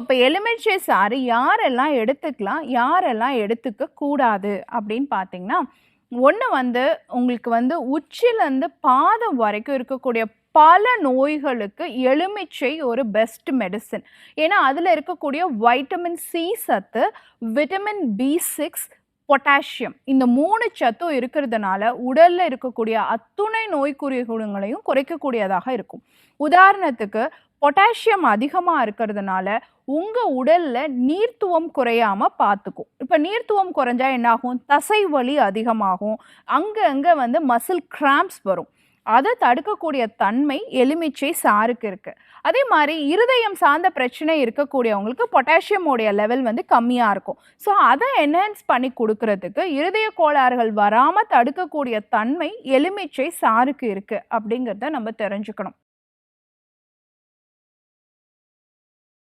இப்போ எலுமிச்சை சாறு யாரெல்லாம் எடுத்துக்கலாம் யாரெல்லாம் எடுத்துக்க கூடாது அப்படின்னு பார்த்தீங்கன்னா ஒன்று வந்து உங்களுக்கு வந்து உச்சிலேருந்து பாதம் வரைக்கும் இருக்கக்கூடிய பல நோய்களுக்கு எலுமிச்சை ஒரு பெஸ்ட் மெடிசன் ஏன்னா அதில் இருக்கக்கூடிய வைட்டமின் சி சத்து விட்டமின் பி சிக்ஸ் பொட்டாசியம் இந்த மூணு சத்தும் இருக்கிறதுனால உடலில் இருக்கக்கூடிய அத்துணை நோய்க்குரிய குணங்களையும் குறைக்கக்கூடியதாக இருக்கும். உதாரணத்துக்கு பொட்டாசியம் அதிகமாக இருக்கிறதுனால உங்கள் உடலில் நீர்த்துவம் குறையாமல் பார்த்துக்கும் இப்போ நீர்த்துவம் குறைஞ்சா என்னாகும்? தசை வலி அதிகமாகும். அங்கே அங்கே வந்து மசில் கிராம்ப்ஸ் வரும். அதை தடுக்கக்கூடிய தன்மை எலுமிச்சை சாருக்கு இருக்குது அதே மாதிரி இருதயம் சார்ந்த பிரச்சனை இருக்கக்கூடியவங்களுக்கு பொட்டாசியமோடைய லெவல் வந்து கம்மியாக இருக்கும். ஸோ அதை என்ஹான்ஸ் பண்ணி கொடுக்கறதுக்கு இருதய கோளாறுகள் வராமல் தடுக்கக்கூடிய தன்மை எலுமிச்சை சாருக்கு இருக்குது அப்படிங்கிறத நம்ம தெரிஞ்சுக்கணும்.